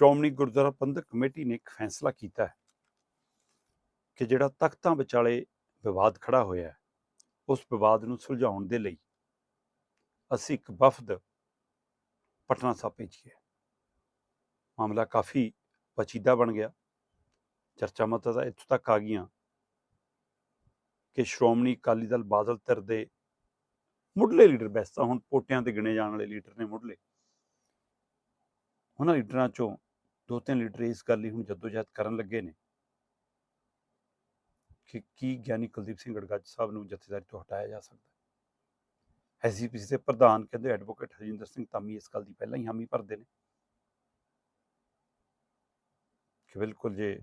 ਸ਼੍ਰੋਮਣੀ ਗੁਰਦੁਆਰਾ ਪ੍ਰਬੰਧਕ committee ਨੇ ਇੱਕ ਫੈਸਲਾ ਕੀਤਾ ਹੈ ਕਿ ਜਿਹੜਾ ਤਖਤਾਂ ਵਿਚਾਲੇ ਵਿਵਾਦ ਖੜਾ ਹੋਇਆ ਹੈ, ਉਸ ਵਿਵਾਦ ਨੂੰ ਸੁਲਝਾਉਣ ਦੇ ਲਈ ਅਸੀਂ ਇੱਕ ਵਫਦ ਪਟਨਾ ਸਾਹਿਬ ਭੇਜੀਏ। ਮਾਮਲਾ ਕਾਫੀ ਪਚੀਦਾ ਬਣ ਗਿਆ। ਚਰਚਾ ਮਤਾਂ ਤਾਂ ਇੱਥੋਂ ਤੱਕ ਆ ਗਈਆਂ ਕਿ ਸ਼੍ਰੋਮਣੀ ਅਕਾਲੀ ਦਲ ਬਾਦਲ ਧਿਰ ਦੇ ਮੁੱਢਲੇ ਲੀਡਰ, ਵੈਸੇ ਤਾਂ ਹੁਣ ਪੋਟਿਆਂ ਤੇ ਗਿਣੇ ਜਾਣ ਵਾਲੇ ਲੀਡਰ ਨੇ ਮੁੱਢਲੇ, ਉਹਨਾਂ ਲੀਡਰਾਂ ਚੋਂ ਦੋ ਤਿੰਨ ਲੀਡਰ ਇਸ ਗੱਲ ਲਈ ਹੁਣ ਜਦੋਜਹਿਦ ਕਰਨ ਲੱਗੇ ਨੇ। ਕਿ ਕੀ ਗਿਆਨੀ ਕੁਲਦੀਪ ਸਿੰਘ ਗੜਗੱਜ ਸਾਹਿਬ ਨੂੰ ਜਥੇਦਾਰੀ ਤੋਂ ਹਟਾਇਆ ਜਾ ਸਕਦਾ ਹੈ? ਐਸਜੀਪੀਸੀ ਦੇ ਪ੍ਰਧਾਨ ਕਹਿੰਦੇ ਐਡਵੋਕੇਟ ਹਰਜਿੰਦਰ ਸਿੰਘ ਧਾਮੀ ਇਸ ਗੱਲ ਦੀ ਪਹਿਲਾਂ ਹੀ ਹਾਮੀ ਭਰਦੇ ਨੇ। ਕਿ ਬਿਲਕੁਲ ਜੇ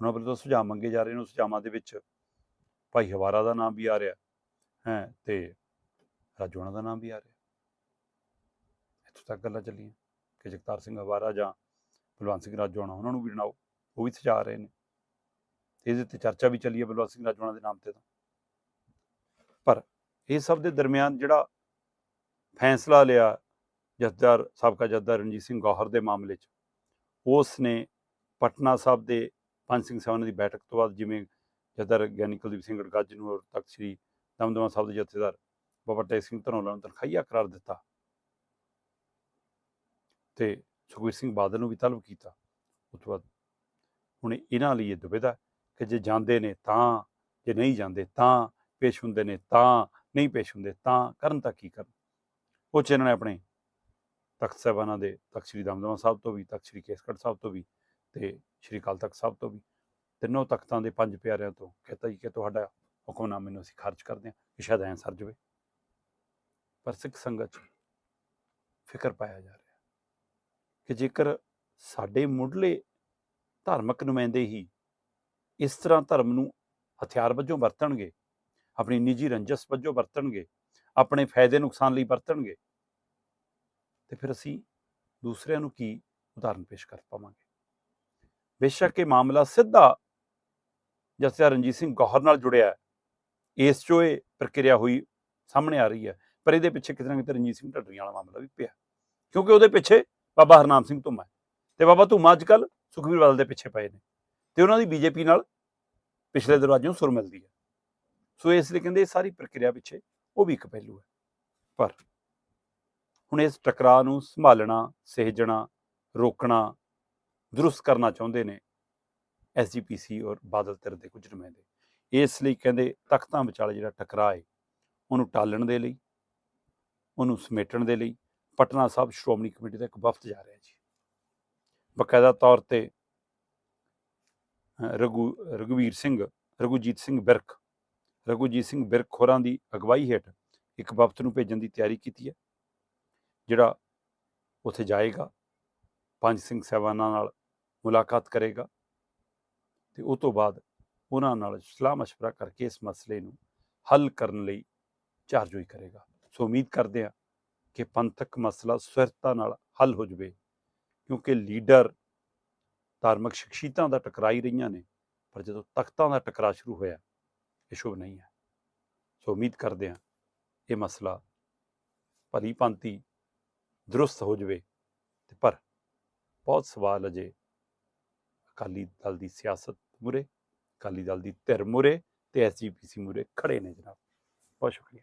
ਉਹਨਾਂ ਵੱਲੋਂ ਸੁਝਾਅ ਮੰਗੇ ਜਾ ਰਹੇ ਨੇ ਸੁਝਾਵਾਂ ਦੇ ਵਿੱਚ ਭਾਈ ਹਵਾਰਾ ਦਾ ਨਾਮ ਵੀ ਆ ਰਿਹਾ, ਹੈ, ਤੇ ਰਾਜੋਣਾ ਦਾ ਨਾਮ ਵੀ ਆ ਰਿਹਾ। ਇੱਥੋਂ ਤੱਕ ਗੱਲਾਂ ਚੱਲੀਆਂ। ਕਿ ਜਗਤਾਰ ਸਿੰਘ ਹਵਾਰਾ ਜਾਂ ਬਲਵੰਤ ਸਿੰਘ ਰਾਜੋਣਾ, ਉਹਨਾਂ ਨੂੰ ਵੀ ਬਣਾਓ, ਉਹ ਵੀ ਸਜਾ ਰਹੇ ਨੇ। ਇਹਦੇ ਤੇ ਚਰਚਾ ਵੀ ਚੱਲੀ ਹੈ ਬਲਵੰਤ ਸਿੰਘ ਰਾਜੋਣਾ ਦੇ ਨਾਮ ਤੇ ਤਾਂ। ਪਰ ਇਹ ਸਭ ਦੇ ਦਰਮਿਆਨ ਜਿਹੜਾ ਫੈਸਲਾ ਲਿਆ ਜਥੇਦਾਰ ਸਾਬਕਾ ਜਥੇਦਾਰ ਰਣਜੀਤ ਸਿੰਘ ਗੌਹਰ ਦੇ ਮਾਮਲੇ 'ਚ ਉਸ ਨੇ ਪਟਨਾ ਸਾਹਿਬ ਦੇ ਪੰਜ ਸਿੰਘ ਸਾਹਿਬਾਨ ਦੀ ਬੈਠਕ ਤੋਂ ਬਾਅਦ ਜਿਵੇਂ ਜਥੇਦਾਰ ਗਿਆਨੀ ਕੁਲਦੀਪ ਸਿੰਘ ਗੜਗੱਜ ਨੂੰ ਔਰ ਤਖਤ ਸ੍ਰੀ ਦਮਦਮਾ ਸਾਹਿਬ ਦੇ ਜਥੇਦਾਰ ਬਾਬਾ ਟੇਕ ਸਿੰਘ ਧਨੌਲਾ ਨੂੰ ਤਨਖਾਹੀਆ ਕਰਾਰ ਦਿੱਤਾ। ਤੇ ਸੁਖਬੀਰ ਸਿੰਘ ਬਾਦਲ ਨੂੰ ਵੀ ਤਲਬ ਕੀਤਾ। ਉਸ ਤੋਂ ਬਾਅਦ ਹੁਣ ਇਹਨਾਂ ਲਈ ਇਹ ਦੁਬਿਧਾ ਕਿ ਜੇ ਜਾਂਦੇ ਨੇ ਤਾਂ, ਜੇ ਨਹੀਂ ਜਾਂਦੇ ਤਾਂ, ਪੇਸ਼ ਹੁੰਦੇ ਨੇ ਤਾਂ, ਨਹੀਂ ਪੇਸ਼ ਹੁੰਦੇ ਤਾਂ ਕਰਨ ਤਾਂ ਕੀ ਕਰਨ? ਉਹ 'ਚ ਇਹਨਾਂ ਨੇ ਆਪਣੇ ਤਖਤ ਸਾਹਿਬਾਨਾਂ ਦੇ, ਤਖਤ ਸ੍ਰੀ ਦਮਦਮਾ ਸਾਹਿਬ ਤੋਂ ਵੀ, ਤਖਤ ਸ੍ਰੀ ਕੇਸਗੜ੍ਹ ਸਾਹਿਬ ਤੋਂ ਵੀ ਤੇ ਸ੍ਰੀ ਅਕਾਲ ਤਖਤ ਸਾਹਿਬ ਤੋਂ ਵੀ ਤਿੰਨੋਂ ਤਖਤਾਂ ਦੇ ਪੰਜ ਪਿਆਰਿਆਂ ਤੋਂ ਕਹਤਾ ਜੀ ਕਿ ਤੁਹਾਡਾ ਹੁਕਮਨਾਮੇ ਨੂੰ ਅਸੀਂ ਖਰਚ ਕਰਦੇ ਹਾਂ ਕਿ ਸ਼ਾਇਦ ਐਂ ਸਰ ਜਾਵੇ। ਪਰ ਸਿੱਖ ਸੰਗਤ 'ਚ ਫਿਕਰ ਪਾਇਆ ਜਾ ਰਿਹਾ। ਕਿ ਜੇਕਰ ਸਾਡੇ ਮੁੱਢਲੇ ਧਾਰਮਿਕ ਨੁਮਾਇੰਦੇ ਹੀ ਇਸ ਤਰ੍ਹਾਂ ਧਰਮ ਨੂੰ ਹਥਿਆਰ ਵਜੋਂ ਵਰਤਣਗੇ, ਆਪਣੀ ਨਿੱਜੀ ਰੰਜਸ ਵਜੋਂ ਵਰਤਣਗੇ, ਆਪਣੇ ਫਾਇਦੇ ਨੁਕਸਾਨ ਲਈ ਵਰਤਣਗੇ, ਤੇ ਫਿਰ ਅਸੀਂ ਦੂਸਰਿਆਂ ਨੂੰ ਕੀ ਉਦਾਹਰਨ ਪੇਸ਼ ਕਰ ਪਾਵਾਂਗੇ? ਬੇਸ਼ੱਕ ਇਹ ਮਾਮਲਾ ਸਿੱਧਾ ਜਥੇਦਾਰ ਰਣਜੀਤ ਸਿੰਘ ਗੌਹਰ ਨਾਲ ਜੁੜਿਆ ਹੈ। ਇਸ 'ਚੋਂ ਇਹ ਪ੍ਰਕਿਰਿਆ ਹੋਈ ਸਾਹਮਣੇ ਆ ਰਹੀ ਹੈ, ਪਰ ਇਹਦੇ ਪਿੱਛੇ ਕਿਤੇ ਨਾ ਕਿਤੇ ਰਣਜੀਤ ਸਿੰਘ ਢੱਡਰੀਆਂ ਵਾਲਾ ਮਾਮਲਾ ਵੀ ਪਿਆ, ਕਿਉਂਕਿ ਉਹਦੇ ਪਿੱਛੇ ਬਾਬਾ ਹਰਨਾਮ ਸਿੰਘ ਧੁੰਮਾ ਹੈ। ਤੇ ਬਾਬਾ ਧੁੰਮਾ ਅੱਜ ਕੱਲ ਸੁਖਬੀਰ ਬਾਦਲ ਦੇ ਪਿੱਛੇ ਪਏ ਨੇ। ਤੇ ਉਹਨਾਂ ਦੀ ਬੀਜੇਪੀ ਨਾਲ ਪਿਛਲੇ ਦਰਵਾਜ਼ਿਓਂ ਸੁਰ ਮਿਲਦੀ ਹੈ। ਸੋ ਇਸ ਲਈ ਕਹਿੰਦੇ ਇਹ ਸਾਰੀ ਪ੍ਰਕਿਰਿਆ ਪਿੱਛੇ ਉਹ ਵੀ ਇੱਕ ਪਹਿਲੂ ਹੈ। ਪਰ ਹੁਣ ਇਸ ਟਕਰਾਅ ਨੂੰ ਸੰਭਾਲਣਾ ਸਹਿਜਣਾ ਰੋਕਣਾ, ਦਰੁਸਤ ਕਰਨਾ ਚਾਹੁੰਦੇ ਨੇ ਐਸਜੀਪੀਸੀ ਔਰ ਬਾਦਲ ਧਿਰ ਦੇ ਕੁਝ ਨੁਮਾਇੰਦੇ। ਇਸ ਲਈ ਕਹਿੰਦੇ ਤਖਤਾਂ ਵਿਚਾਲੇ ਜਿਹੜਾ ਟਕਰਾਅ ਹੈ, ਉਹਨੂੰ ਟਾਲਣ ਦੇ ਲਈ, ਉਹਨੂੰ ਸਮੇਟਣ ਦੇ ਲਈ ਪਟਨਾ ਸਾਹਿਬ ਸ਼੍ਰੋਮਣੀ ਕਮੇਟੀ ਦਾ ਇੱਕ ਵਫਦ ਜਾ ਰਿਹਾ ਜੀ ਬਕਾਇਦਾ ਤੌਰ ਤੇ ਅਹ, ਰਘੂ ਰਘੁਵੀਰ ਸਿੰਘ ਰਘੁਜੀਤ ਸਿੰਘ ਬਿਰਖ ਰਘੁਜੀਤ ਸਿੰਘ ਬਿਰਖ ਹੋਰਾਂ ਦੀ ਅਗਵਾਈ ਹੇਠ ਇੱਕ ਵਫਦ ਨੂੰ ਭੇਜਣ ਦੀ ਤਿਆਰੀ ਕੀਤੀ ਹੈ ਜਿਹੜਾ ਉੱਥੇ ਜਾਏਗਾ ਪੰਜ ਸਿੰਘ ਸਾਹਿਬਾਨਾਂ ਨਾਲ ਮੁਲਾਕਾਤ ਕਰੇਗਾ ਤੇ ਉਹ ਤੋਂ ਬਾਅਦ ਉਹਨਾਂ ਨਾਲ ਸਲਾਹ مشورہ ਕਰਕੇ ਇਸ ਮਸਲੇ ਨੂੰ ਹੱਲ ਕਰਨ ਲਈ ਚਾਰਜੋਈ ਕਰੇਗਾ ਸੋ ਉਮੀਦ ਕਰਦੇ ਹਾਂ ਕਿ ਪੰਥਕ ਮਸਲਾ ਸਵਿਰਤਾ ਨਾਲ ਹੱਲ ਹੋ ਜਵੇ, ਕਿਉਂਕਿ ਲੀਡਰ ਧਾਰਮਿਕ ਸ਼ਖਸੀਅਤਾਂ ਦਾ ਟਕਰਾਈ ਰਹੀਆਂ ਨੇ, ਪਰ ਜਦੋਂ ਤਖਤਾਂ ਦਾ ਟਕਰਾਅ ਸ਼ੁਰੂ ਹੋਇਆ, ਇਹ ਸ਼ੁਭ ਨਹੀਂ ਹੈ। ਸੋ ਉਮੀਦ ਕਰਦੇ ਹਾਂ ਇਹ ਮਸਲਾ ਭਲੀ ਭਾਂਤੀ ਦਰੁਸਤ ਹੋ ਜਵੇ ਤੇ ਪਰ ਬਹੁਤ ਸਵਾਲ ਅਜੇ ਅਕਾਲੀ ਦਲ ਦੀ ਸਿਆਸਤ ਮੁਰੇ ਅਕਾਲੀ ਦਲ ਦੀ ਧਿਰ ਮੁਰੇ ਤੇ ਐਸਜੀਪੀਸੀ ਮੁਰੇ ਖੜੇ ਨੇ ਜਨਾਬ। ਬਹੁਤ ਸ਼ੁਕਰੀਆ।